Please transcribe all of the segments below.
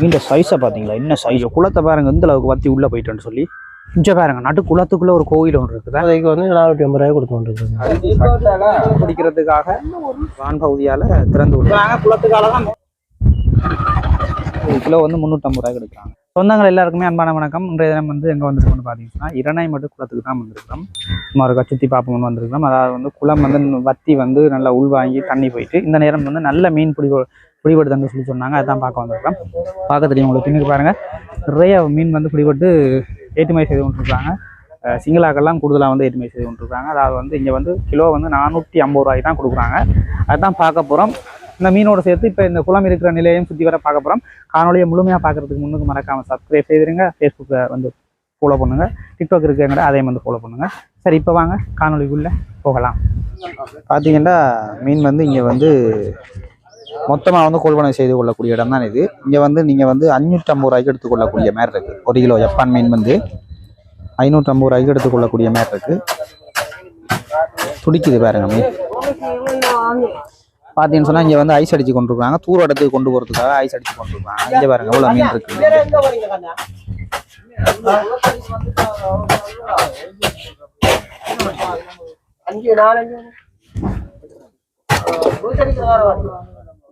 மீன் சைஸை பார்த்தீங்களா என்ன சைஸ் குளத்தை பாருங்க இந்த அளவுக்கு வத்தி உள்ளே போயிட்டேன்னு சொல்லி. இங்க பாருங்க நடு குளத்துக்குள்ள ஒரு கோயில் ஒன்று இருக்குது. அதுக்கு வந்து நானூற்றி ஐம்பது ரூபாய் கொடுத்து கொண்டிருக்காங்க பிடிக்கிறதுக்காக வான் பகுதியால் திறந்து விடுறாங்க. குளத்துக்கால தான் ஒரு கிலோ வந்து முந்நூற்றம்பது ரூபாய்க்கு எடுக்கிறாங்க. சொந்தங்கள் எல்லாருக்குமே அன்பான வணக்கம். இன்றைய தினம் வந்து எங்கே வந்திருக்கோம்னு பார்த்தீங்கன்னா இரணை மட்டும் குளத்துக்கு தான் வந்திருக்கிறோம். சும்மா ஒரு கச்சுத்தி பார்ப்போம்னு வந்திருக்கிறோம். அதாவது வந்து குளம் வந்து வத்தி வந்து நல்லா உள்வாங்கி தண்ணி போயிட்டு இந்த நேரம் வந்து நல்ல மீன் பிடி பிடிபடுதுன்னு சொல்லி சொன்னாங்க. அதான் பார்க்க வந்திருக்கிறோம். பார்க்க தெரியும் உங்களுக்கு பின்னுக்கு பாருங்கள் நிறைய மீன் வந்து பிடிபட்டு ஏற்றுமதி செய்து கொண்டிருக்காங்க சிங்களாக்கெல்லாம் கூடுதலாக வந்து ஏற்றுமதி செய்து கொண்டிருக்காங்க அதாவது வந்து இங்கே வந்து கிலோ வந்து நானூற்றி ஐம்பது ரூபாய்க்கு தான் கொடுக்குறாங்க. அதுதான் பார்க்க போகிறோம் இந்த மீனோட சேர்த்து இப்போ இந்த குளம் இருக்கிற நிலையையும் சுற்றி வர பார்க்க போகிறோம் காணொலியை முழுமையாக பார்க்குறதுக்கு முன்னுக்கு மறக்காமல் சப்ஸ்கிரைப் செய்திருங்க. ஃபேஸ்புக்கை வந்து ஃபாலோ பண்ணுங்கள் டிக்டாக் இருக்குங்கிற அதையும் வந்து ஃபாலோ பண்ணுங்கள் சரி இப்போ வாங்க. காணொலிக்குள்ளே போகலாம். பார்த்தீங்கன்னா மீன் வந்து இங்கே வந்து மொத்தமாக வந்து கொள்வனை செய்து கொள்ளக்கூடிய இடம் தான் இது. இங்கே வந்து நீங்கள் வந்து அஞ்சூற்றம்பது ரூபாய்க்கு எடுத்துக்கொள்ளக்கூடிய மாதிரி இருக்குது ஒரு கிலோ ஜப்பான் மீன் வந்து ஐநூற்றம்பது ரூபாய்க்கு எடுத்துக்கொள்ளக்கூடிய மாதிரி இருக்குது துடிக்குது பாருங்க மீன். பார்த்தீங்கன்னு சொன்னால் இங்கே வந்து ஐஸ் அடிச்சு கொண்டு இருக்காங்க தூர இடத்துக்கு கொண்டு போகிறதுக்காக ஐஸ் அடிச்சு கொண்டு இருக்காங்க இங்கே பாருங்க எவ்வளோ மீன் இருக்குது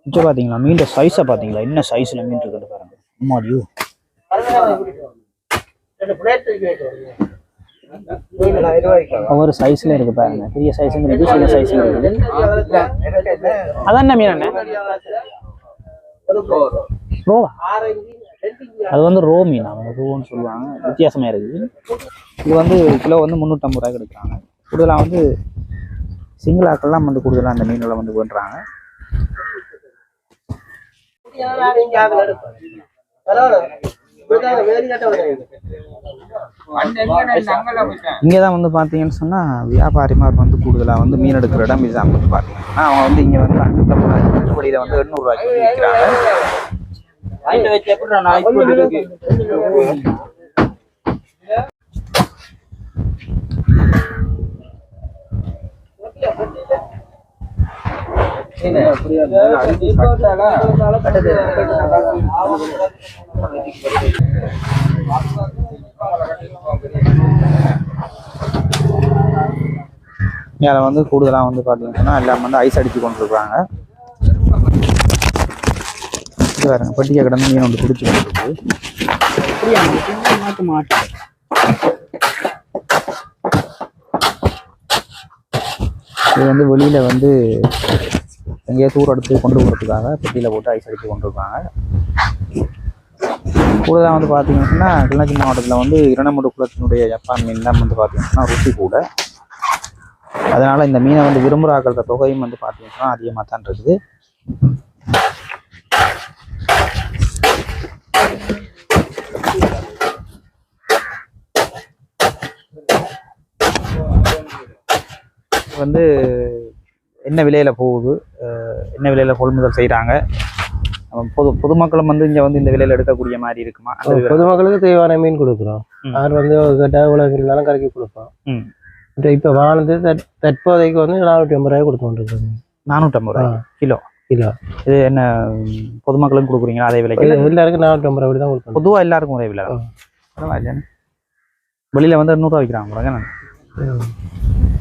இங்கே பார்த்தீங்களா மீன் சைஸை பார்த்தீங்களா என்ன சைஸில் மீன் இருக்குன்னு பாருங்க. அம்மாடியோ. ஒவ்வொரு சைஸ்ல இருக்கு பாருங்க. பெரிய சைஸ் இருக்கு சின்ன சைஸ் இருக்கு. அதான் என்ன மீன் ரோவா? அது வந்து ரோ மீன்? அவங்க ரோன்னு சொல்லுவாங்க. வித்தியாசமா இருக்குது. இது வந்து கிலோ வந்து முந்நூற்றம்பது ரூபாய்க்கு எடுக்கிறாங்க. கூடுதலாக வந்து சிங்களாக்கெல்லாம் வந்து கூடுதலாக அந்த மீன்களை வந்து பண்ணுறாங்க இங்கே தான் வந்து பார்த்தீங்கன்னு சொன்னால் வியாபாரிமார் வந்து கூடுதலாக வந்து மீன் எடுக்கிற இடம் இதுதான் வந்து பார்த்தீங்கன்னா. அவங்க வந்து இங்கே வந்து கட்டுப்படியில் வந்து எண்ணூறுரூவாய்க்கு வந்து விற்கிறாங்க. மேலே வந்து கூடுதலாக வந்து பார்த்தீங்கன்னா எல்லாம் வந்து ஐஸ் அடித்து கொண்டு இருக்காங்க இது பாருங்க கிடந்து மீன் வந்து குடிச்சு கொண்டு இருக்கு இது வந்து வெளியில வந்து எங்கேயோ தூர எடுத்து கொண்டு போகிறதுக்காக பெட்டியில போட்டு ஐஸ் அடித்து கொண்டு இருக்காங்க கூடுதலாக வந்து பார்த்தீங்கன்னா கிளிநொச்சி மாவட்டத்தில் வந்து இரணமடு குளத்தினுடைய ஜப்பான் மீன் தான் வந்து பார்த்தீங்கன்னா ருசி கூட அதனால இந்த மீனை வந்து விரும்புகிறாக்கள தொகையும் வந்து பார்த்தீங்கன்னா அதிகமாக தான் இருக்குது. வந்து என்ன விலையில போகுது? என்ன விலையில கொள்முதல் செய்கிறாங்க பொது பொதுமக்களும் வந்து இங்கே வந்து இந்த விலையில எடுக்கக்கூடிய மாதிரி இருக்குமா. பொதுமக்களுக்கு தேவையான மீன் கொடுக்குறோம். அவர் வந்து கேட்டால் இவ்வளோ மீனாலும் கறக்கி கொடுப்போம். இப்போ தற் தற்போதைக்கு வந்து நானூற்றி ஐம்பது ரூபாய் கொடுத்து கொண்டிருக்காங்க நானூற்றம்பது ரூபாய்? கிலோ? கிலோ. இது என்ன பொதுமக்களும் கொடுக்குறீங்களா? அதே விலைக்கு? எல்லாருக்கும் நானூற்றி ஐம்பது ரூபாய் தான் கொடுக்கணும். பொதுவாக எல்லாருக்கும் ஒரே விலை ஆ. பரவாயில்லையானே வெளியில வந்து நூறுரூவா விற்கிறாங்க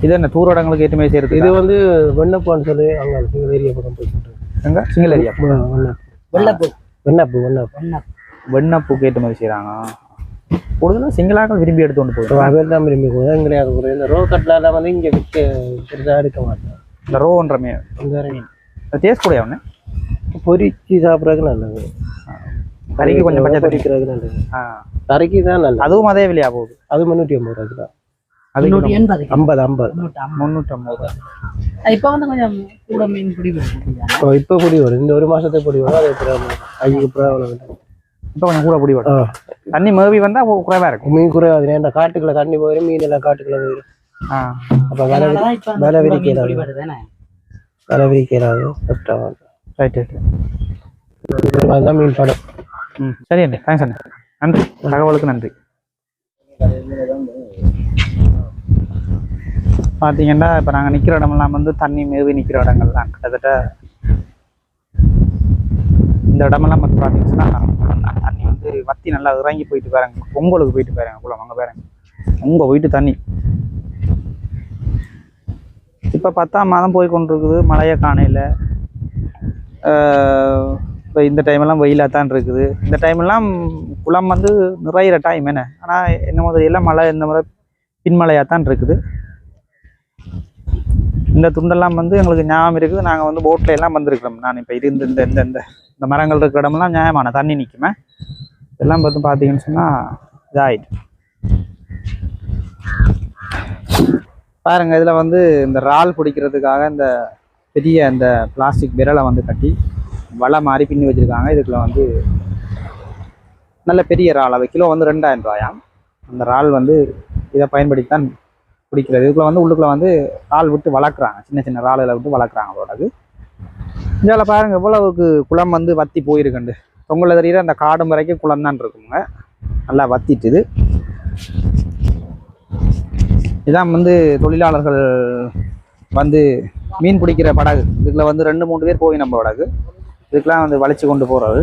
இது என்ன தூர இடங்களுக்கு ஏற்றுமதி செய்யறது இது வந்து வெண்ணப்பான்னு சொல்லி அவங்க சிங்கிள் ஏரியா பக்கம் போயிட்டு எங்க? Single area? வெண்ணப்பு வெண்ணப்பு வெண்ணப்பு வெண்ணப்பூக்கு ஏற்றுமதி செய்கிறாங்க கூடுதலாக சிங்கிளாக விரும்பி எடுத்து கொண்டு போயிடும் அவர் தான் விரும்பி எங்களையாக போகுது இந்த ரோ கட்டிலாம் வந்து இங்கே விற்க பெருசாக எடுக்க மாட்டேன் இந்த ரோன்ற மீன் இந்த டேஸ்ட் கூட ஒன்று பொரிச்சு சாப்பிட்றதுக்கு நல்லது கறிக்கு கொஞ்சம் பச்சை தெரியும் பொரிக்கிறதுக்கு நல்லது ஆ கறிக்கு தான் நல்லது அதுவும் அதே விலையா போகுது அது முந்நூற்றி ஐம்பது ரூபா கிலோ அது நூற்றி எண்பது ஐம்பது ஐம்பது முந்நூற்றம்பது ரூபா இப்போ வந்து கொஞ்சம் கூட மீன் பிடி இப்போ இப்போ பொடி வரும் இந்த ஒரு மாசத்துக்கு பொடி வரும் அது அப்புறம் ஐக்கு அப்புறம் இப்போ கொஞ்சம் கூட பிடி வரும் தண்ணி மேவி வந்தால் குறைவாக இருக்கும். மீன் குறையாது ஏன்டா காட்டுக்குள்ள தண்ணி போயிடும் மீன் எல்லாம் காட்டுக்குள்ள போயிடும் ஆ. அப்போ விலை விலை விலை விரிக்கிறாங்க கஷ்டம் ரைட் ரைட் அதுதான் மீன் படம். ம். சரி அண்ணே. தேங்க்ஸ் அண்ணே. நன்றி. தகவலுக்கு நன்றி. பார்த்தீங்கன்னா இப்போ நாங்கள் நிற்கிற இடமெல்லாம் வந்து தண்ணி மேவி நிற்கிற இடங்கள் தான் கிட்டத்தட்ட இந்த இடமெல்லாம் வந்து பார்த்தீங்கன்னா வத்தி நல்லா இறங்கி போயிட்டு பாருங்க. பொங்கலுக்கு போயிட்டு பாருங்க குளம் அங்கே பாருங்க. உங்கள் போயிட்டு தண்ணி. இப்போ பத்தாம் மாதம் போய் கொண்டிருக்குது மழையை காணையில் இப்போ இந்த டைமெல்லாம் வெயிலாக தான் இருக்குது. இந்த டைமெல்லாம் குளம் வந்து நிறையிற டைம் என்ன? ஆனால் என்ன முதல்ல மழை இந்த முறை பின்மழையாக தான் இருக்குது. இந்த துண்டெல்லாம் வந்து எங்களுக்கு ஞாபகம் இருக்குது. நாங்கள் வந்து போட்டில் எல்லாம் வந்திருக்கிறோம். நான் இப்போ இருந்து இந்த இந்த இந்த இந்த மரங்கள் இருக்கிற இடமெல்லாம் நியாயமான தண்ணி நிற்குமே இதெல்லாம் பார்த்து பார்த்தீங்கன்னு சொன்னால் இதாகிட்டு பாருங்க இதில் வந்து இந்த இறால் பிடிக்கிறதுக்காக இந்த பெரிய இந்த பிளாஸ்டிக் விரலை வந்து கட்டி வலை மாதிரி பின்னி வச்சுருக்காங்க. இதுக்குள்ள வந்து நல்ல பெரிய இறால் அது கிலோ வந்து ரெண்டாயிரம் ரூபாயாம். அந்த இறால் வந்து இதை பயன்படுத்தி தான் பிடிக்கிறது. இதுக்குள்ள வந்து உள்ளுக்குள்ள வந்து இறால் விட்டு வளர்க்குறாங்க. சின்ன சின்ன இறால்களை விட்டு வளர்க்குறாங்க அதோடது இதில் பாருங்க இவ்வளவுக்கு குளம் வந்து வத்தி போயிருக்குண்டு. தொங்கலை தெரியுற அந்த காடும் வரைக்கும் குளம் தான் இருக்குங்க. நல்லா வத்திட்டுது. இதான் வந்து தொழிலாளர்கள் வந்து மீன் பிடிக்கிற படகு. இதுக்குள்ள வந்து ரெண்டு மூணு பேர் போய் நம்ம படகு. இதுக்கெலாம் வந்து வளைச்சு கொண்டு போகிறது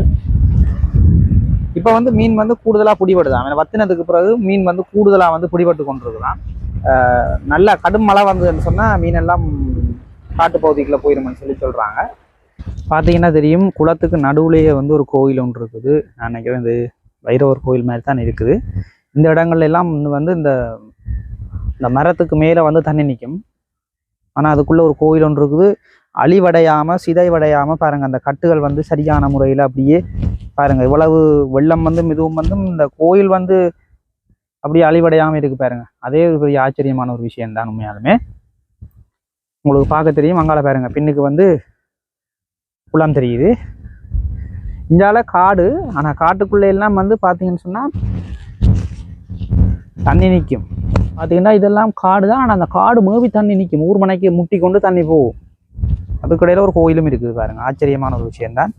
இப்போ வந்து மீன் வந்து கூடுதலாக பிடிபடுதான் அவன் வத்தினதுக்கு பிறகு மீன் வந்து கூடுதலாக வந்து பிடிபட்டு கொண்டிருக்குதான். நல்ல கடும் மழை வந்ததுன்னு சொன்னால் மீனெல்லாம் காட்டு பகுதிக்குள்ளே போயிருமென்னு சொல்லி சொல்கிறாங்க பார்த்தீங்கன்னா தெரியும் குளத்துக்கு நடுவுலேயே வந்து ஒரு கோயில் ஒன்று இருக்குது. நான் நினைக்கிறேன் இது வைரவர் கோயில் மாதிரி தான் இருக்குது. இந்த இடங்கள்ல எல்லாம் வந்து இந்த இந்த மரத்துக்கு மேலே வந்து தண்ணி நிற்கும். ஆனால் அதுக்குள்ளே ஒரு கோயில் ஒன்று இருக்குது. அழிவடையாமல் சிதைவடையாமல் பாருங்கள் அந்த கட்டுகள் வந்து சரியான முறையில் அப்படியே பாருங்கள் இவ்வளவு வெள்ளம் வந்து மிகவும் வந்து இந்த கோயில் வந்து அப்படியே அழிவடையாமல் இருக்கு பாருங்க. அதே ஒரு பெரிய ஆச்சரியமான ஒரு விஷயம் தான் உண்மையாலுமே. உங்களுக்கு பார்க்க தெரியும். அங்கால பாருங்க. பின்னுக்கு வந்து குளம் தெரியுது. இந்தால காடு. ஆனால் காட்டுக்குள்ளே எல்லாம் வந்து பார்த்தீங்கன்னு சொன்னால் தண்ணி நிற்கும் பார்த்தீங்கன்னா இதெல்லாம் காடு தான். ஆனால் அந்த காடு மேவி தண்ணி நிற்கும் ஊர்மனைக்கு முட்டி கொண்டு தண்ணி போகும். அதுக்கடையில் ஒரு கோயிலும் இருக்குது பாருங்க. ஆச்சரியமான ஒரு விஷயம்தான்.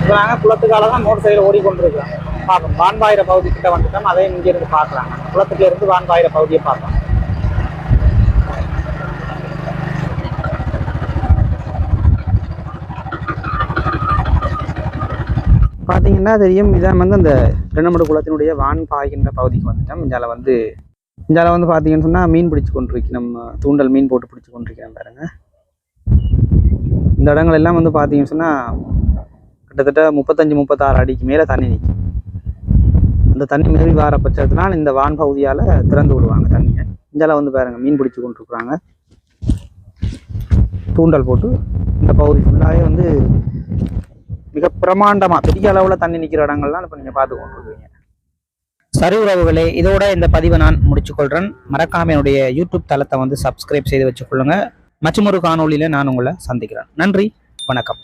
இப்போ நாங்கள் குளத்துக்கால தான் மோட்டர் சைடில் ஓடிக்கொண்டிருக்கிறோம் பார்ப்போம் வான்பாயிர பகுதி கிட்ட வந்துட்டோம் அதையும் இங்கே இருந்து பார்க்கலாம் குளத்துக்குள்ள இருந்து வான்பாயிர பகுதியை பார்க்கலாம் பார்த்தீங்கன்னா தெரியும் இதான் வந்து அந்த ரெண்டமடு குளத்தினுடைய வான் பாய்கின்ற பகுதிக்கு வந்துட்டோம். இந்தால வந்து இஞ்சால வந்து பார்த்தீங்கன்னு சொன்னால் மீன் பிடிச்சு கொண்டிருக்கு நம்ம தூண்டல் மீன் போட்டு பிடிச்சு கொண்டிருக்கிறேன் பாருங்க. இந்த இடங்கள் எல்லாம் வந்து பார்த்தீங்கன்னு சொன்னால் கிட்டத்தட்ட முப்பத்தஞ்சு முப்பத்தாறு அடிக்கு மேலே தண்ணி நிற்கும் அந்த தண்ணி நிறுவி வர பட்சத்தினால் இந்த வான் பகுதியால் திறந்து விடுவாங்க தண்ணியை. இந்தால வந்து பாருங்க மீன் பிடிச்சி கொண்டுருக்குறாங்க. தூண்டல் போட்டு இந்த பகுதி ஃபுல்லாகவே வந்து மிக பிரமாண்டமாக பெரிய அளவில் தண்ணி நிற்கிற இடங்கள்லாம் இப்போ நீங்கள் பார்த்து கொண்டுருக்கீங்க. சரி உறவுகளே இதோட இந்த பதிவை நான் முடிச்சுக்கொள்கிறேன் மறக்காம என்னுடைய யூடியூப் தளத்தை வந்து சப்ஸ்கிரைப் செய்து வச்சுக்கொள்ளுங்க. மற்றும் ஒரு காணொளியில் நான் உங்களை சந்திக்கிறேன். நன்றி வணக்கம்.